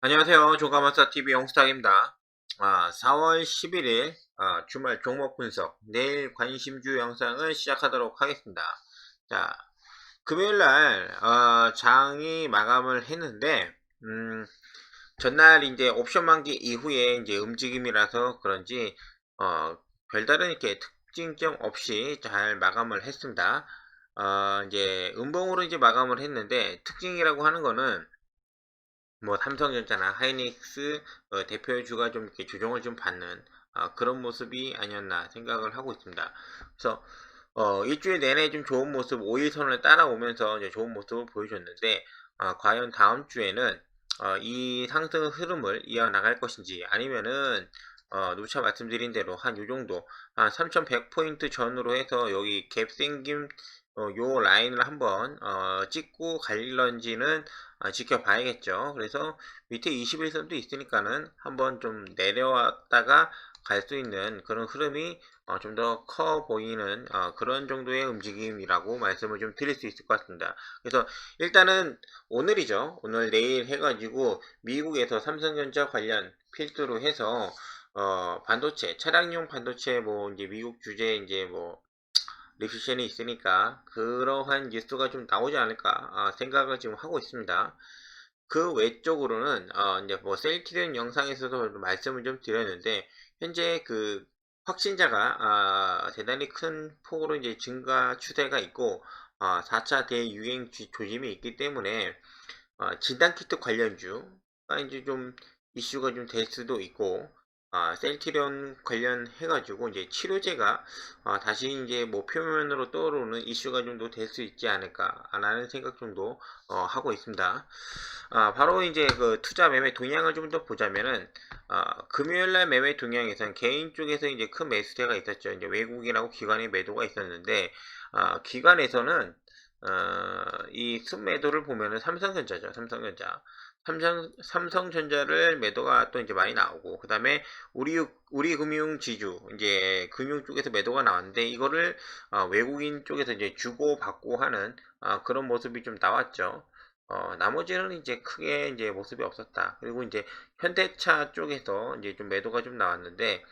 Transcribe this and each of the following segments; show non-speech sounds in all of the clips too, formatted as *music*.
안녕하세요. 조가마사 TV 영스탁입니다. 아, 4월 11일 아, 주말 종목 분석 내일 관심주 영상을 시작하도록 하겠습니다. 자, 금요일 날 어, 장이 마감을 했는데 음, 전날 이제 옵션 만기 이후에 이제 움직임이라서 그런지 어, 별다른 이렇게 특징점 없이 잘 마감을 했습니다. 어, 이제 음봉으로 이제 마감을 했는데 특징이라고 하는 거는 뭐 삼성전자나 하이닉스 어, 대표주가 좀 이렇게 조정을 좀 받는 아, 그런 모습이 아니었나 생각을 하고 있습니다. 그래서 어, 일주일 내내 좀 좋은 모습 5일선을 따라오면서 이제 좋은 모습을 보여줬는데 어, 과연 다음 주에는 어, 이 상승 흐름을 이어나갈 것인지 아니면은 어, 누차 말씀드린 대로 한 요 정도 한 3100포인트 전으로 해서 여기 갭 생김 어, 요 라인을 한번 어, 찍고 갈런지는 어, 지켜봐야겠죠. 그래서 밑에 21선도 있으니까는 한번 좀 내려왔다가 갈 수 있는 그런 흐름이 어, 좀 더 커 보이는 어, 그런 정도의 움직임이라고 말씀을 좀 드릴 수 있을 것 같습니다. 그래서 일단은 오늘이죠. 오늘 내일 해가지고 미국에서 삼성전자 관련 필두로 해서 어, 반도체, 차량용 반도체 뭐 이제 미국 주제 이제 뭐 리피션이 있으니까 그러한 뉴스가 좀 나오지 않을까 아, 생각을 지금 하고 있습니다. 그 외적으로는 어, 이제 뭐 셀티리온 영상에서도 말씀을 좀 드렸는데 현재 그 확진자가 아, 대단히 큰 폭으로 이제 증가 추세가 있고 어, 4차 대유행 주- 조짐이 있기 때문에 어, 진단키트 관련주가 이제 좀 이슈가 좀 될 수도 있고 아, 셀티리온 관련해가지고 이제 치료제가 아, 다시 이제 뭐 표면으로 떠오르는 이슈가 좀더될수 있지 않을까라는 생각 정도 어, 하고 있습니다. 아, 바로 이제 그 투자 매매 동향을 좀 더 보자면은 아, 금요일 날 매매 동향에서는 개인 쪽에서 이제 큰 매수세가 있었죠. 이제 외국인하고 기관의 매도가 있었는데 아, 기관에서는 어, 이 순매도를 보면은 삼성전자죠. 삼성전자. 삼성, 삼성전자를 매도가 또 이제 많이 나오고, 그 다음에 우리, 우리 금융 지주, 이제 금융 쪽에서 매도가 나왔는데, 이거를 어, 외국인 쪽에서 이제 주고 받고 하는 어, 그런 모습이 좀 나왔죠. 어, 나머지는 이제 크게 이제 모습이 없었다. 그리고 이제 현대차 쪽에서 이제 좀 매도가 좀 나왔는데,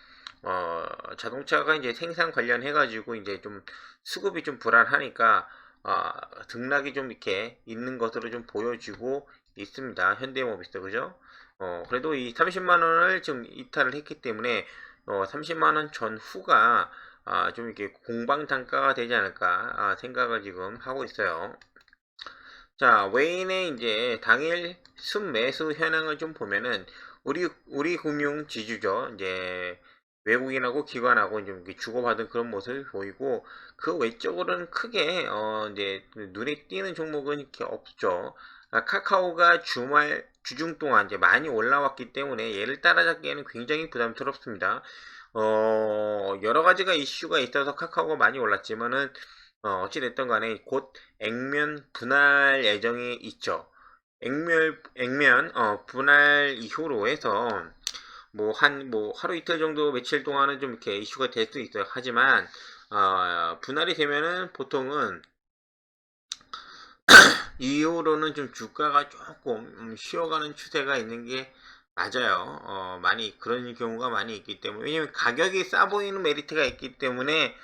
어, 자동차가 이제 생산 관련해 가지고 이제 좀 수급이 좀 불안하니까, 어, 등락이 좀 이렇게 있는 것으로 좀 보여지고 있습니다. 현대모비스 그죠? 어, 그래도 이 30만 원을 지금 이탈을 했기 때문에 어, 30만 원 전후가 아, 좀 이렇게 공방 단가가 되지 않을까 아, 생각을 지금 하고 있어요. 자, 외인의 이제 당일 순매수 현황을 좀 보면은 우리 우리 금융 지주죠. 이제 외국인하고 기관하고 좀 주고받은 그런 모습을 보이고 그 외적으로는 크게 어 이제 눈에 띄는 종목은 이렇게 없죠. 아, 카카오가 주말 주중 동안 이제 많이 올라왔기 때문에 얘를 따라잡기에는 굉장히 부담스럽습니다. 어 여러 가지가 이슈가 있어서 카카오가 많이 올랐지만은 어, 어찌됐든 간에 곧 액면 분할 예정이 있죠. 액면, 액면, 어, 분할 이후로 해서, 뭐, 한, 뭐, 하루 이틀 정도 며칠 동안은 좀 이렇게 이슈가 될 수 있어요. 하지만, 어, 분할이 되면은 보통은, *clears throat* 이후로는 좀 주가가 조금 음, 쉬어가는 추세가 있는 게 맞아요. 어, 많이, 그런 경우가 많이 있기 때문에. 왜냐면 가격이 싸 보이는 메리트가 있기 때문에,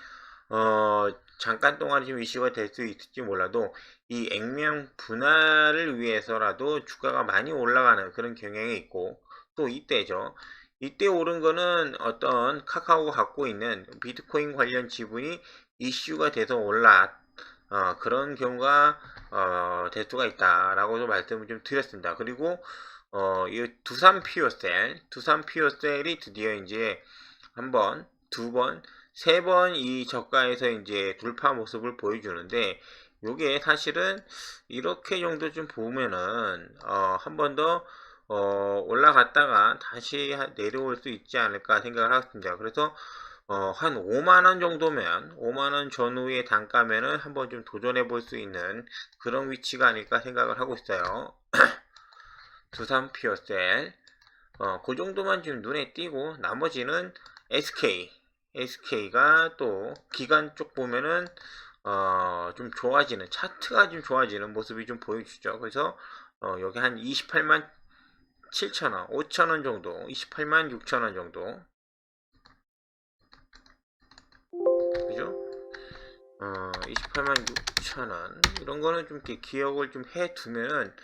어, 잠깐 동안 좀 이슈가 될 수 있을지 몰라도 이 액면 분할을 위해서라도 주가가 많이 올라가는 그런 경향이 있고 또 이때죠. 이때 오른 거는 어떤 카카오가 갖고 있는 비트코인 관련 지분이 이슈가 돼서 올라 어, 그런 경우가 어, 될 수가 있다라고도 말씀을 좀 드렸습니다. 그리고 어, 이 두산 피오셀, 두산 피오셀이 드디어 이제 한 번, 두 번, 세 번 이 저가에서 이제 돌파 모습을 보여주는데 요게 사실은 이렇게 정도 좀 보면은 어, 한 번 더 어, 올라갔다가 다시 하- 내려올 수 있지 않을까 생각을 하겠습니다. 그래서 어, 한 5만원 정도면 5만원 전후의 단가면은 한번 좀 도전해 볼 수 있는 그런 위치가 아닐까 생각을 하고 있어요. *clears throat* 두산 피어셀 어, 그 정도만 지금 눈에 띄고 나머지는 SK SK가 또 기간 쪽 보면은 어, 좀 좋아지는 차트가 좀 좋아지는 모습이 좀 보여주죠. 그래서 어, 여기 한 28만 7천원, 5천원 정도, 28만 6천원 정도. 그죠? 어, 28만 6천원. 이런 거는 좀 이렇게 기억을 좀 해 두면은,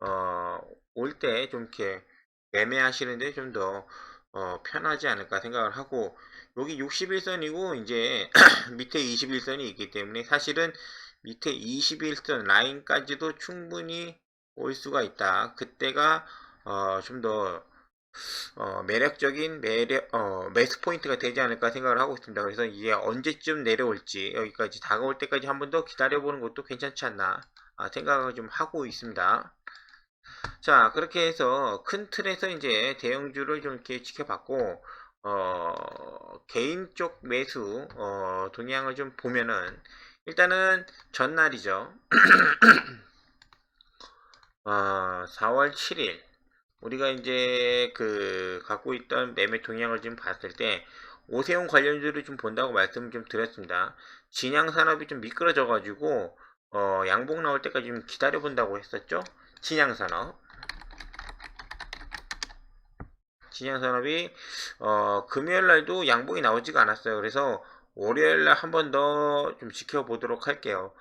어, 올 때 좀 이렇게 매매하시는데 좀 더, 어, 편하지 않을까 생각을 하고, 여기 61선이고, 이제 *clears throat* 밑에 21선이 있기 때문에 사실은 밑에 21선 라인까지도 충분히 올 수가 있다. 그때가 어, 좀더 어, 매력적인 매력 어, 매스 포인트가 되지 않을까 생각을 하고 있습니다. 그래서 이게 언제쯤 내려올지 여기까지 다가올 때까지 한 번 더 기다려보는 것도 괜찮지 않나 아, 생각을 좀 하고 있습니다. 자 그렇게 해서 큰 틀에서 이제 대형주를 좀 이렇게 지켜봤고 어, 개인 쪽 매수 어, 동향을 좀 보면은 일단은 전날이죠. 어, 4월 7일 우리가 이제 그 갖고 있던 매매 동향을 좀 봤을 때 오세훈 관련주를 좀 본다고 말씀을 좀 드렸습니다. 진양 산업이 좀 미끄러져 가지고 어, 양봉 나올 때까지 좀 기다려 본다고 했었죠. 진양 산업. 진양 산업이 어, 금요일 날도 양봉이 나오지가 않았어요. 그래서 월요일 날 한 번 더 좀 지켜보도록 할게요.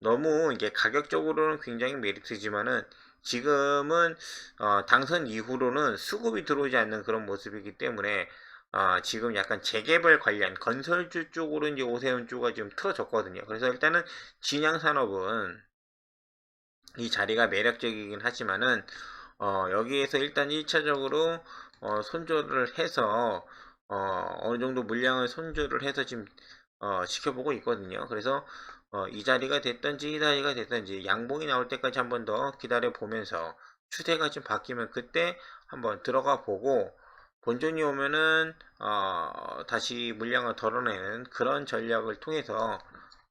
너무 이게 가격적으로는 굉장히 메리트지만은 지금은 어, 당선 이후로는 수급이 들어오지 않는 그런 모습이기 때문에 어, 지금 약간 재개발 관련 건설주 쪽으로 이제 오세훈 주가 지금 틀어졌거든요. 그래서 일단은 진양 산업은 이 자리가 매력적이긴 하지만은 어, 여기에서 일단 1차적으로 어, 손절을 해서 어, 어느 정도 물량을 손절을 해서 지금 어, 지켜보고 있거든요. 그래서 어, 이 자리가 됐든지 이 자리가 됐든지 양봉이 나올 때까지 한 번 더 기다려 보면서 추세가 좀 바뀌면 그때 한번 들어가 보고 본전이 오면은 어, 다시 물량을 덜어내는 그런 전략을 통해서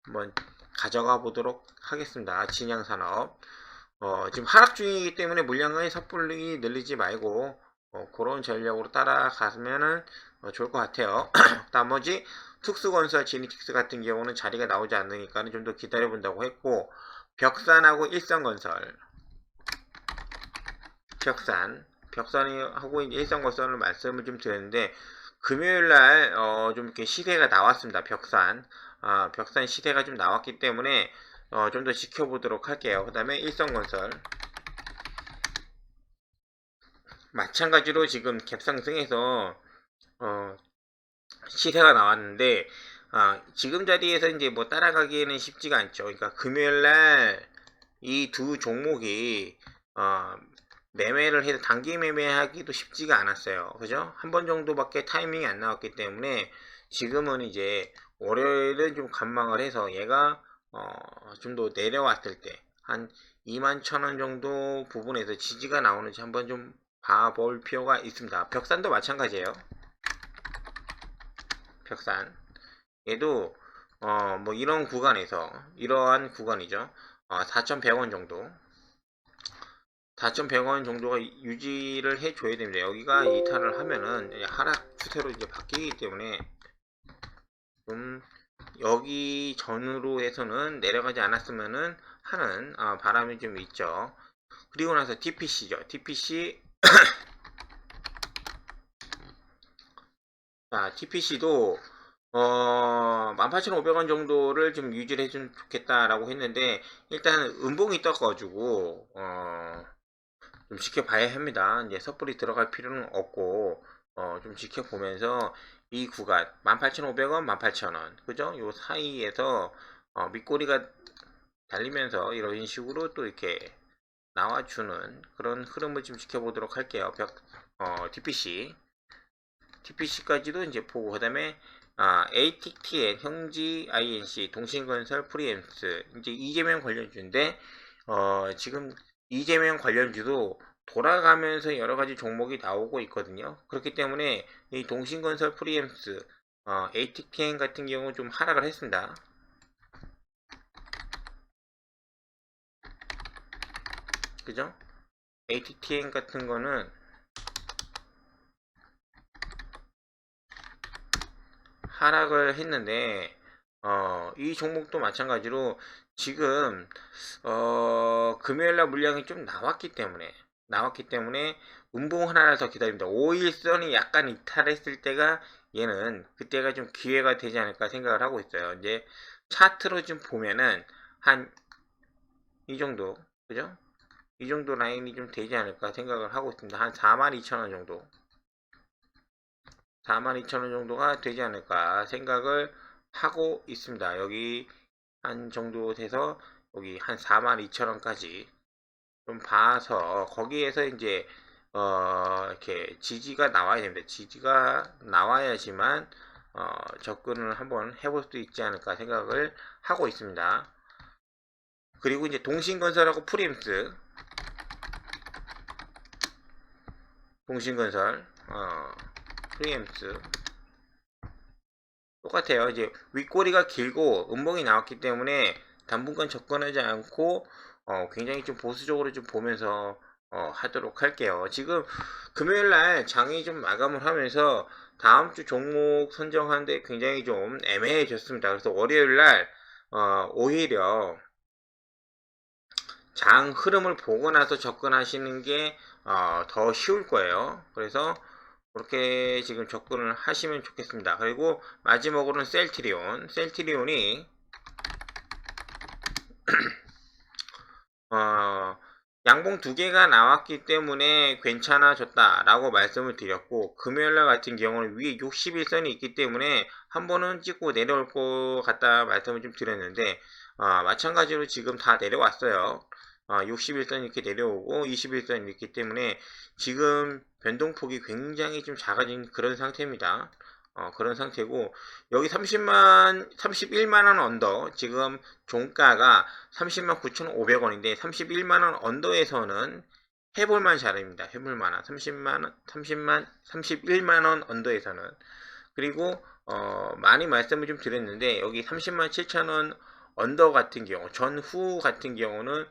한번 가져가 보도록 하겠습니다. 진양산업 어, 지금 하락 중이기 때문에 물량을 섣불리 늘리지 말고 어, 그런 전략으로 따라가면은 어, 좋을 것 같아요. *clears throat* 나머지 특수건설 지니틱스 같은 경우는 자리가 나오지 않으니까 좀더 기다려 본다고 했고 벽산하고 일성건설 벽산 벽산하고 일성건설을 말씀을 좀 드렸는데 금요일 날좀 이렇게 시세가 나왔습니다. 벽산 아, 벽산 시세가 좀 나왔기 때문에 어, 좀 더 지켜보도록 할게요. 그 다음에 일성건설 마찬가지로 지금 갭상승해서 어, 시세가 나왔는데 아, 지금 자리에서 이제 뭐 따라가기에는 쉽지가 않죠. 그러니까 금요일 날 이 두 종목이 어, 매매를 해서 단기 매매하기도 쉽지가 않았어요. 그죠? 한 번 정도밖에 타이밍이 안 나왔기 때문에 지금은 이제 월요일은 좀 관망을 해서 얘가 어, 좀 더 내려왔을 때 한 2만 천원 정도 부분에서 지지가 나오는지 한번 좀 봐볼 필요가 있습니다. 벽산도 마찬가지예요. 벽산 얘도 어, 뭐 이런 구간에서 이러한 구간이죠. 어, 4,100원 정도 4,100원 정도가 유지를 해줘야 됩니다. 여기가 이탈을 하면은 하락 추세로 이제 바뀌기 때문에 좀 여기 전으로 해서는 내려가지 않았으면은 하는 어, 바람이 좀 있죠. 그리고 나서 TPC죠. TPC 자, TPC도 어, 18,500원 정도를 좀 유지를 해주면 좋겠다라고 했는데 일단 음봉이 떠가지고 어, 좀 지켜봐야 합니다. 이제 섣불리 들어갈 필요는 없고 어, 좀 지켜보면서 이 구간 18,500원, 18,000원 그죠? 요 사이에서 어, 밑꼬리가 달리면서 이런 식으로 또 이렇게 나와주는 그런 흐름을 좀 지켜보도록 할게요. 벽, 어, TPC TPC까지도 이제 보고 그 다음에 아, ATTN, 형지, INC, 동신건설, 프리엠스 이제 이재명 관련주인데 어, 지금 이재명 관련주도 돌아가면서 여러 가지 종목이 나오고 있거든요. 그렇기 때문에 이 동신건설, 프리엠스, 어, ATTN 같은 경우 좀 하락을 했습니다. 그죠? ATTN 같은 거는 하락을 했는데 어, 이 종목도 마찬가지로 지금 어, 금요일날 물량이 좀 나왔기 때문에 나왔기 때문에 음봉 하나를 더 기다립니다. 5일선이 약간 이탈했을 때가 얘는 그때가 좀 기회가 되지 않을까 생각을 하고 있어요. 이제 차트로 좀 보면은 한 이 정도 그죠? 이 정도 라인이 좀 되지 않을까 생각을 하고 있습니다. 한 42,000원 정도 42,000원 정도가 되지 않을까 생각을 하고 있습니다. 여기 한 정도 돼서 여기 한 42,000원까지 좀 봐서 거기에서 이제 어 이렇게 지지가 나와야 됩니다. 지지가 나와야지만 어 접근을 한번 해볼 수 있지 않을까 생각을 하고 있습니다. 그리고 이제 동신건설하고 프리임스 동신건설 어 프리엠스 똑같아요. 이제 윗꼬리가 길고 음봉이 나왔기 때문에 당분간 접근하지 않고 어, 굉장히 좀 보수적으로 좀 보면서 어, 하도록 할게요. 지금 금요일 날 장이 좀 마감을 하면서 다음 주 종목 선정하는데 굉장히 좀 애매해졌습니다. 그래서 월요일 날 어, 오히려 장 흐름을 보고 나서 접근하시는 게 어, 더 쉬울 거예요. 그래서 그렇게 지금 접근을 하시면 좋겠습니다. 그리고 마지막으로는 셀트리온. 셀트리온이 *clears throat* 어, 양봉 두 개가 나왔기 때문에 괜찮아졌다라고 말씀을 드렸고 금요일날 같은 경우는 위에 61선이 있기 때문에 한 번은 찍고 내려올 것 같다 말씀을 좀 드렸는데 어, 마찬가지로 지금 다 내려왔어요. 어, 61선 이렇게 내려오고 21선 있기 때문에 지금 변동폭이 굉장히 좀 작아진 그런 상태입니다. 어, 그런 상태고 여기 30만 31만원 언더 지금 종가가 30만 9,500원인데 31만원 언더에서는 해볼만 자리입니다. 해볼만한 30만원 30만 31만원 언더에서는 그리고 어, 많이 말씀을 좀 드렸는데 여기 30만 7천원 언더 같은 경우 전후 같은 경우는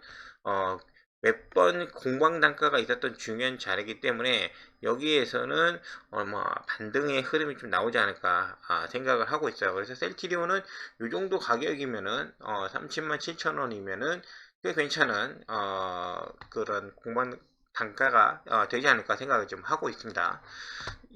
어, 몇 번 공방 단가가 있었던 중요한 자리이기 때문에 여기에서는 어, 뭐 반등의 흐름이 좀 나오지 않을까 아, 생각을 하고 있어요. 그래서 셀티리온은 이 정도 가격이면은 어, 37만 7천 원이면은 꽤 괜찮은 어, 그런 공방 단가가 어, 되지 않을까 생각을 좀 하고 있습니다.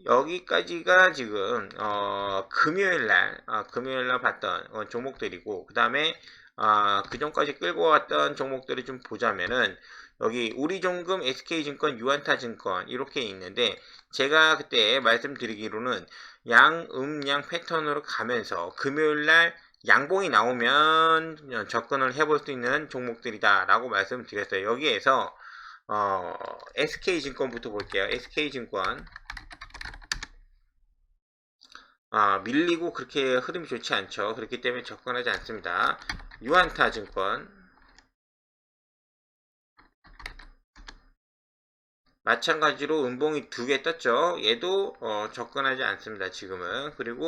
여기까지가 지금 어, 금요일날 어, 금요일날 봤던 어, 종목들이고 그 다음에 아, 그 전까지 끌고 왔던 종목들을 좀 보자면은 여기 우리종금, SK증권, 유한타증권 이렇게 있는데 제가 그때 말씀드리기로는 양음양 패턴으로 가면서 금요일날 양봉이 나오면 접근을 해볼 수 있는 종목들이다 라고 말씀드렸어요. 여기에서 어, SK증권부터 볼게요. SK증권 아, 밀리고 그렇게 흐름이 좋지 않죠. 그렇기 때문에 접근하지 않습니다. 유한타 증권 마찬가지로 음봉이 두 개 떴죠. 얘도 어, 접근하지 않습니다. 지금은 그리고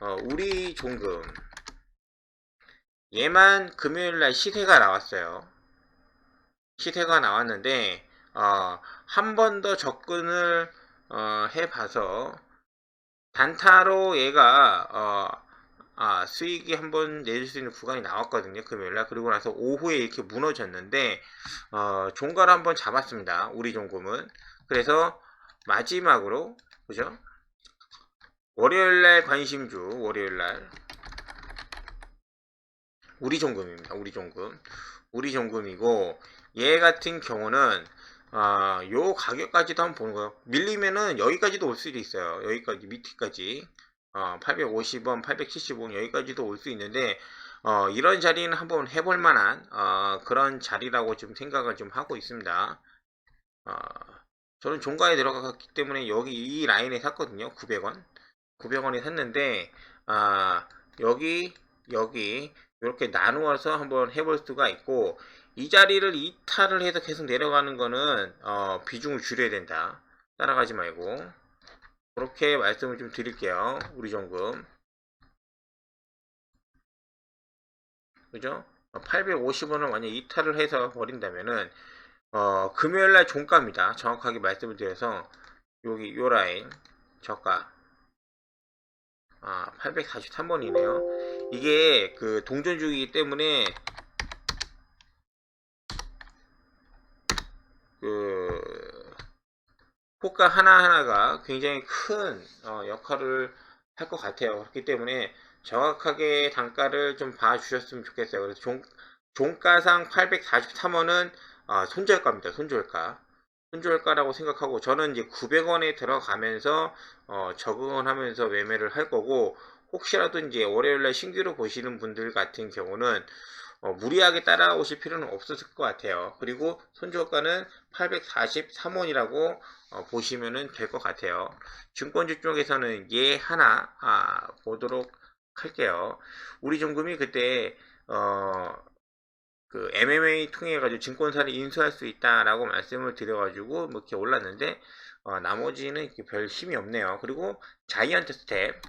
어, 우리 종금 얘만 금요일날 시세가 나왔어요. 시세가 나왔는데 어, 한 번 더 접근을 어, 해봐서 단타로 얘가 어, 아, 수익이 한번 내줄 수 있는 구간이 나왔거든요. 금요일날. 그리고 나서 오후에 이렇게 무너졌는데, 어, 종가를 한번 잡았습니다. 우리 종금은. 그래서 마지막으로, 그죠? 월요일날 관심주, 월요일날. 우리 종금입니다. 우리 종금. 우리 종금이고, 얘 같은 경우는, 아, 요 가격까지도 한번 보는 거예요. 밀리면은 여기까지도 올 수도 있어요. 여기까지, 밑에까지. 어, 850원, 870원 여기까지도 올 수 있는데 어, 이런 자리는 한번 해볼 만한 어, 그런 자리라고 좀 생각을 좀 하고 있습니다. 어, 저는 종가에 들어갔기 때문에 여기 이 라인에 샀거든요. 900원. 900원에 샀는데 아, 여기 여기 이렇게 나누어서 한번 해볼 수가 있고 이 자리를 이탈을 해서 계속 내려가는 거는 어, 비중을 줄여야 된다. 따라가지 말고 그렇게 말씀을 좀 드릴게요. 우리 정금. 그죠? 850원을 완전 이탈을 해서 버린다면은, 어, 금요일날 종가입니다. 정확하게 말씀을 드려서, 여기, 요 라인, 저가. 아, 843번이네요. 이게 그 동전주기이기 때문에, 그, 호가 하나하나가 굉장히 큰 어, 역할을 할 것 같아요. 그렇기 때문에 정확하게 단가를 좀 봐주셨으면 좋겠어요. 그래서 종, 종가상 843원은 어, 손절가입니다. 손절가. 손절가라고 생각하고 저는 이제 900원에 들어가면서 어, 적응을 하면서 매매를 할 거고 혹시라도 이제 월요일날 신규로 보시는 분들 같은 경우는 어, 무리하게 따라오실 필요는 없었을 것 같아요. 그리고 손절가는 843원이라고 어, 보시면 될 것 같아요. 증권주 쪽에서는 얘 하나 아, 보도록 할게요. 우리 종금이 그때 어, 그 MMA 통해 가지고 증권사를 인수할 수 있다라고 말씀을 드려가지고 뭐 이렇게 올랐는데 어, 나머지는 별 힘이 없네요. 그리고 자이언트 스텝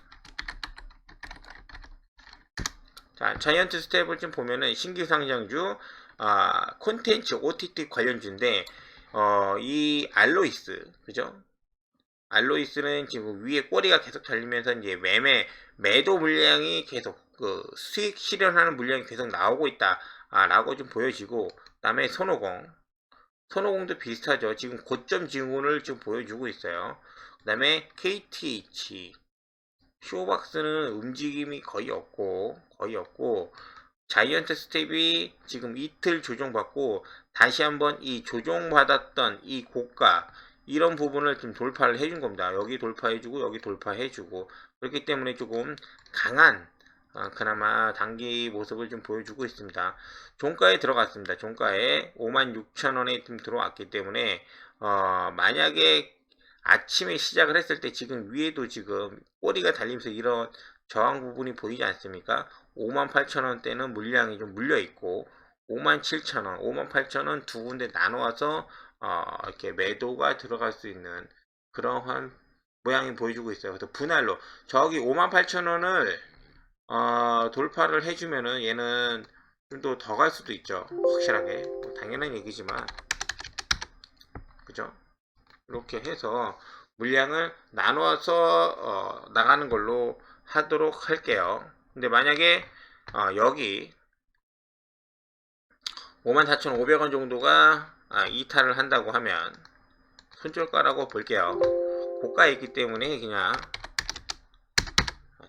자, 자이언트 스텝을 좀 보면은 신규 상장주, 아, 콘텐츠 OTT 관련주인데, 어, 이 알로이스, 그죠? 알로이스는 지금 위에 꼬리가 계속 달리면서 이제 매매, 매도 물량이 계속, 그, 수익 실현하는 물량이 계속 나오고 있다, 아, 라고 좀 보여지고, 그 다음에 손오공. 손오공도 비슷하죠. 지금 고점 징후를 좀 보여주고 있어요. 그 다음에 KTH. 쇼박스는 움직임이 거의 없고 거의 없고 자이언트 스텝이 지금 이틀 조정받고 다시 한번 이 조정받았던 이 고가 이런 부분을 좀 돌파를 해준 겁니다. 여기 돌파해주고 여기 돌파해주고 그렇기 때문에 조금 강한 어, 그나마 단기 모습을 좀 보여주고 있습니다. 종가에 들어갔습니다. 종가에 56,000원에 좀 들어왔기 때문에 어, 만약에 아침에 시작을 했을 때 지금 위에도 지금 꼬리가 달리면서 이런 저항 부분이 보이지 않습니까? 58,000원대는 물량이 좀 물려 있고 57,000원, 58,000원 두 군데 나눠서 어, 이렇게 매도가 들어갈 수 있는 그러한 모양이 보여주고 있어요. 그래서 분할로 저기 58,000원을 어, 돌파를 해주면은 얘는 좀 더 더 갈 수도 있죠. 확실하게 뭐 당연한 얘기지만 그죠? 이렇게 해서 물량을 나눠서 어, 나가는 걸로 하도록 할게요. 근데 만약에 어, 여기 54,500원 정도가 아, 이탈을 한다고 하면 손절가라고 볼게요. 고가에 있기 때문에 그냥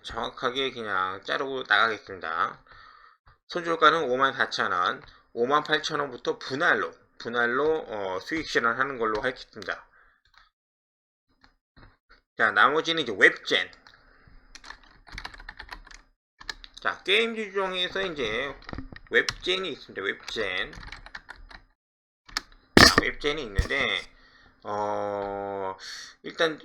정확하게 그냥 자르고 나가겠습니다. 손절가는 54,000원, 58,000원부터 분할로 분할로 어, 수익 실현하는 걸로 하겠습니다. 자, 나머지는 이제 웹젠. 자, 게임주 중에서 이제 웹젠이 있습니다. 웹젠. 자, 웹젠이 있는데, 어, 일단,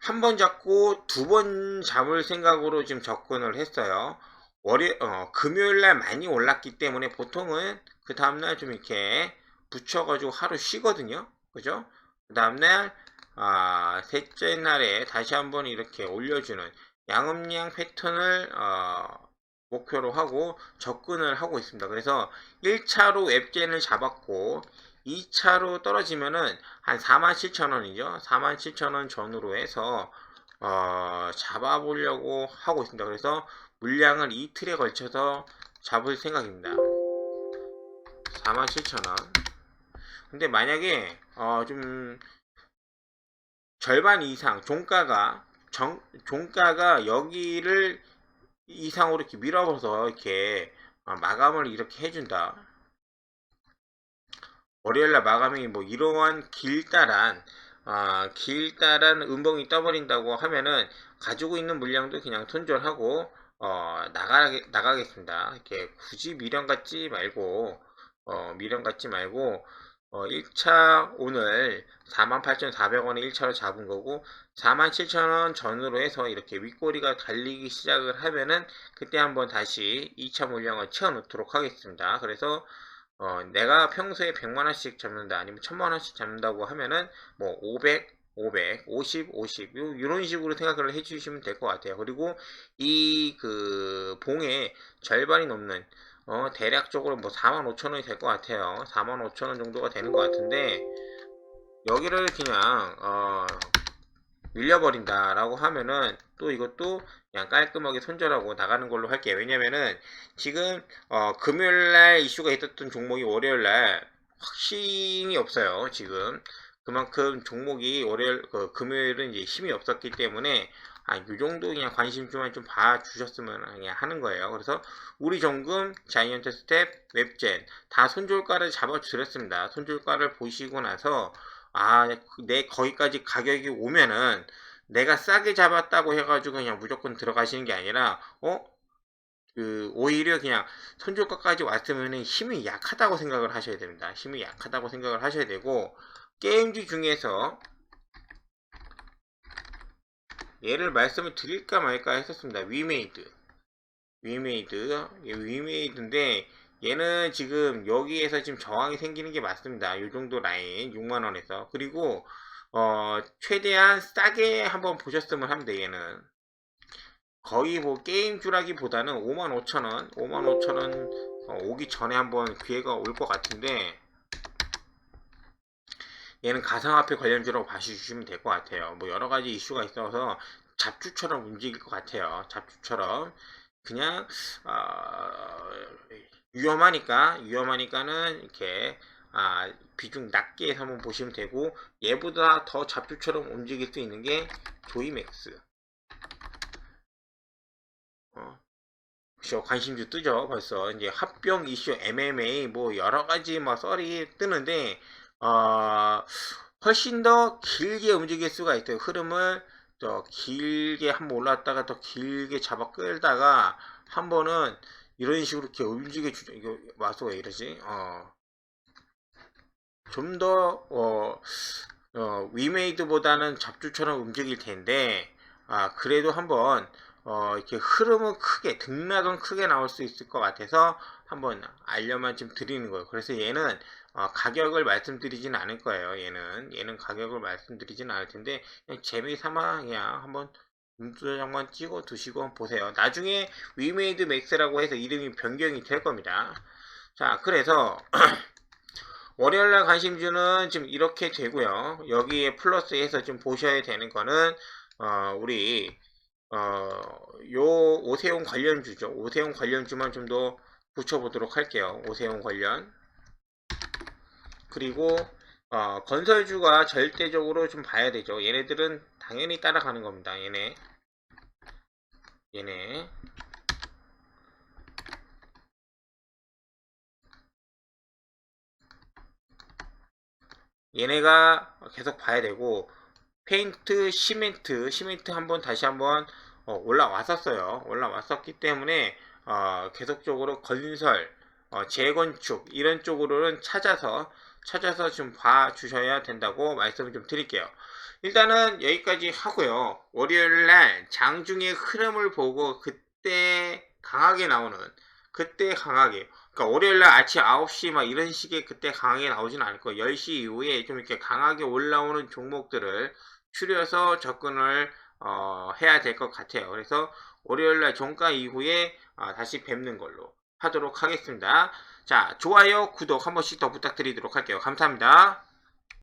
한 번 잡고 두 번 잡을 생각으로 지금 접근을 했어요. 월요, 어, 금요일 날 많이 올랐기 때문에 보통은 그 다음날 좀 이렇게 붙여가지고 하루 쉬거든요. 그죠? 그 다음날 아, 셋째 날에 다시 한번 이렇게 올려주는 양음량 패턴을 어, 목표로 하고 접근을 하고 있습니다. 그래서 1차로 웹젠을 잡았고 2차로 떨어지면은 한 47,000원이죠. 47,000원 전후로 해서 어, 잡아보려고 하고 있습니다. 그래서 물량을 이틀에 걸쳐서 잡을 생각입니다. 47,000원. 근데 만약에 어, 좀 절반 이상 종가가 정, 종가가 여기를 이상으로 이렇게 밀어버서 이렇게 어, 마감을 이렇게 해준다. 월요일날 마감이 뭐 이러한 길다란 아, 길다란 음봉이 떠버린다고 하면은 가지고 있는 물량도 그냥 손절하고 어, 나가 나가겠습니다. 이렇게 굳이 미련 갖지 말고 어, 미련 갖지 말고 어, 1차 오늘 48,400원에 1차로 잡은 거고 47,000원 전후로 해서 이렇게 윗꼬리가 달리기 시작을 하면은 그때 한번 다시 2차 물량을 채워 놓도록 하겠습니다. 그래서 어, 내가 평소에 100만원씩 잡는다 아니면 1000만원씩 잡는다고 하면은 뭐 500, 500, 50, 50 요, 이런 식으로 생각을 해주시면 될 것 같아요. 그리고 이 그 봉의 절반이 넘는 어, 대략적으로 뭐 45,000원이 될 것 같아요. 45,000원 정도가 되는 것 같은데, 여기를 그냥, 어, 밀려버린다라고 하면은, 또 이것도 그냥 깔끔하게 손절하고 나가는 걸로 할게요. 왜냐면은, 지금, 어, 금요일날 이슈가 있었던 종목이 월요일날 확신이 없어요. 지금. 그만큼 종목이 월요일, 그 금요일은 이제 힘이 없었기 때문에 아, 요 정도 그냥 관심주만 좀 봐주셨으면 그냥 하는 거예요. 그래서 우리 종금, 자이언트 스텝, 웹젠 다 손절가를 잡아드렸습니다. 손절가를 보시고 나서 아, 내 거기까지 가격이 오면은 내가 싸게 잡았다고 해가지고 그냥 무조건 들어가시는 게 아니라 어? 그 오히려 그냥 손절가까지 왔으면 힘이 약하다고 생각을 하셔야 됩니다. 힘이 약하다고 생각을 하셔야 되고 게임주 중에서 얘를 말씀을 드릴까 말까 했었습니다. 위메이드. 위메이드. 예, 위메이드인데 얘는 지금 여기에서 지금 저항이 생기는 게 맞습니다. 이 정도 라인 6만원에서. 그리고 어, 최대한 싸게 한번 보셨으면 합니다. 얘는. 거의 뭐 게임 주라기보다는 55,000원, 55,000원 어, 오기 전에 한번 기회가 올 것 같은데 얘는 가상화폐 관련주라고 봐주시면 될 것 같아요. 뭐 여러 가지 이슈가 있어서 잡주처럼 움직일 것 같아요. 잡주처럼 그냥 어, 위험하니까 위험하니까는 이렇게 아, 비중 낮게 해서 한번 보시면 되고 얘보다 더 잡주처럼 움직일 수 있는 게 조이맥스. 어, 그죠 관심주 뜨죠 벌써 이제 합병 이슈 MMA 뭐 여러 가지 뭐 썰이 뜨는데 어, 훨씬 더 길게 움직일 수가 있어요 흐름을 더 길게 한번 올랐다가 더 길게 잡아 끌다가 한 번은 이런 식으로 이렇게 움직여 주죠 이거 와서 왜 이러지 어. 좀 더 어, 어, 위메이드보다는 잡주처럼 움직일 텐데 아, 그래도 한번 어, 이렇게 흐름은 크게 등락은 크게 나올 수 있을 것 같아서 한번 알려만 좀 드리는 거예요. 그래서 얘는 어, 가격을 말씀드리진 않을 거예요. 얘는 얘는 가격을 말씀드리진 않을 텐데 재미삼아 그냥 한번 눈도장만 찍어 두시고 한번 보세요. 나중에 위메이드 맥스라고 해서 이름이 변경이 될 겁니다. 자, 그래서 *clears throat* 월요일날 관심주는 지금 이렇게 되고요. 여기에 플러스해서 좀 보셔야 되는 거는 어, 우리 어, 요 오세훈 관련주죠. 오세훈 관련주만 좀 더 붙여보도록 할게요. 오세훈 관련. 그리고 어, 건설주가 절대적으로 좀 봐야 되죠. 얘네들은 당연히 따라가는 겁니다. 얘네. 얘네. 얘네가 계속 봐야 되고 페인트, 시멘트, 시멘트 한번 다시 한번 어, 올라왔었어요. 올라왔었기 때문에 어, 계속적으로 건설, 어, 재건축 이런 쪽으로는 찾아서 찾아서 좀 봐주셔야 된다고 말씀을 좀 드릴게요. 일단은 여기까지 하고요. 월요일날 장중의 흐름을 보고 그때 강하게 나오는 그때 강하게 그러니까 월요일날 아침 9시 막 이런 식의 그때 강하게 나오진 않을 거예요. 10시 이후에 좀 이렇게 강하게 올라오는 종목들을 추려서 접근을 어, 해야 될 것 같아요. 그래서 월요일날 종가 이후에 어, 다시 뵙는 걸로 하도록 하겠습니다. 자, 좋아요, 구독 한 번씩 더 부탁드리도록 할게요. 감사합니다.